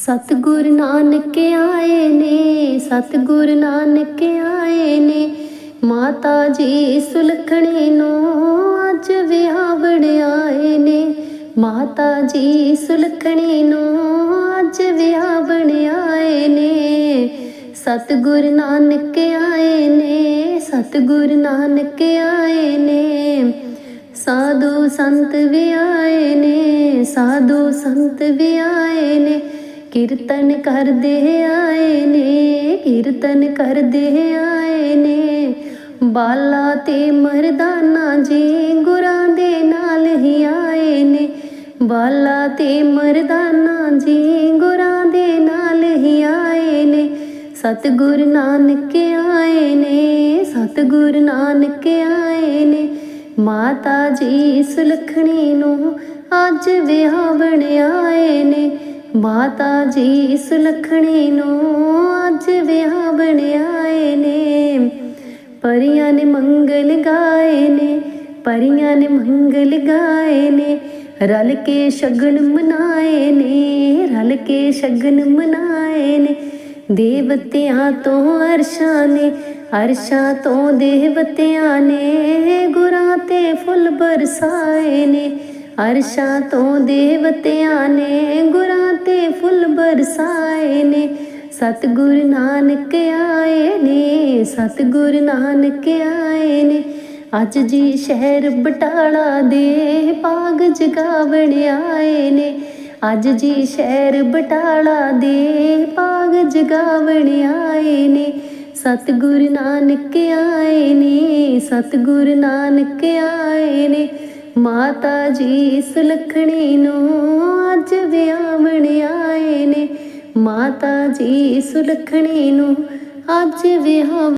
ਸਤਿਗੁਰ ਨਾਨਕ ਆਏ ਨੇ, ਸਤਿਗੁਰ ਨਾਨਕ ਆਏ ਨੇ। ਮਾਤਾ ਜੀ ਸੁਲਖਣੀ ਨੂੰ ਅੱਜ ਵਿਆਹਣ ਆਏ ਨੇ। ਮਾਤਾ ਜੀ ਸੁਲਖਣੀ ਨੂੰ ਅੱਜ ਵਿਆਹਣ ਆਏ ਨੇ। ਸਤਿਗੁਰ ਨਾਨਕ ਆਏ ਨੇ, ਸਤਿਗੁਰ ਨਾਨਕ ਆਏ ਨੇ। ਸਾਧੂ ਸੰਤ ਵੀ ਆਏ ਨੇ, ਸਾਧੂ ਸੰਤ ਵੀ ਆਏ ਨੇ। ਕੀਰਤਨ ਕਰਦੇ ਆਏ ਨੇ, ਕੀਰਤਨ ਕਰਦੇ ਆਏ ਨੇ। ਬਾਲਾ ਤੇ ਮਰਦਾਨਾ ਜੀ ਗੁਰਾਂ ਦੇ ਨਾਲ ਹੀ ਆਏ ਨੇ। ਬਾਲਾ ਤੇ ਮਰਦਾਨਾ ਜੀ ਗੁਰਾਂ ਦੇ ਨਾਲ ਹੀ ਆਏ ਨੇ। ਸਤਿਗੁਰ ਨਾਨਕ ਆਏ ਨੇ, ਸਤਿਗੁਰ ਨਾਨਕ ਆਏ ਨੇ। ਮਾਤਾ ਜੀ ਸੁਲਖਣੀ ਨੂੰ ਅੱਜ ਵਿਆਹਣ ਆਏ ਨੇ ਮਾਤਾ ਜੀ ਸੁਲਖਣੀ ਨੂੰ ਅੱਜ ਵਿਆਹਣ ਆਏ ਨੇ। ਪਰੀਆਂ ਨੇ ਮੰਗਲ ਗਾਏ ਨੇ, ਪਰੀਆਂ ਨੇ ਮੰਗਲ ਗਾਏ ਨੇ। ਰਲ ਕੇ ਸ਼ਗਨ ਮਨਾਏ ਨੇ, ਰਲ ਕੇ ਸ਼ਗਨ ਮਨਾਏ ਨੇ। ਦੇਵਤਿਆਂ ਤੋਂ ਅਰਸ਼ਾਂ ਨੇ, ਅਰਸ਼ਾਂ ਤੋਂ ਦੇਵਤਿਆਂ ਨੇ। ਗੁਰਾਂ ਤੇ ਫੁੱਲ ਬਰਸਾਏ ਨੇ। ਅਰਸ਼ਾਂ ਤੋਂ ਦੇਵਤਿਆਂ ਨੇ, ਗੁਰਾਂ ਤੇ ਫੁੱਲ ਬਰਸਾਏ ਨੇ। ਸਤਿਗੁਰ ਨਾਨਕ ਆਏ ਨੇ, ਸਤਿਗੁਰ ਨਾਨਕ ਆਏ ਨੇ। ਅੱਜ ਜੀ ਸ਼ਹਿਰ ਬਟਾਲਾ ਦੇ ਬਾਗ ਜਗਾਵਣ ਆਏ ਨੇ। ਅੱਜ ਜੀ ਸ਼ਹਿਰ ਬਟਾਲਾ ਦੇ ਬਾਗ ਜਗਾਵਣ ਆਏ ਨੇ। ਸਤਿਗੁਰ ਨਾਨਕ ਆਏ ਨੇ, ਸਤਿਗੁਰ ਨਾਨਕ ਆਏ ਨੇ। ਮਾਤਾ ਜੀ ਸੁਲਖਣੀ ਨੂੰ ਅੱਜ ਵਿਆਹਣ ਆਏ ਨੇ। ਮਾਤਾ ਜੀ ਸੁਲਖਣੀ ਨੂੰ ਅੱਜ ਵਿਆਹ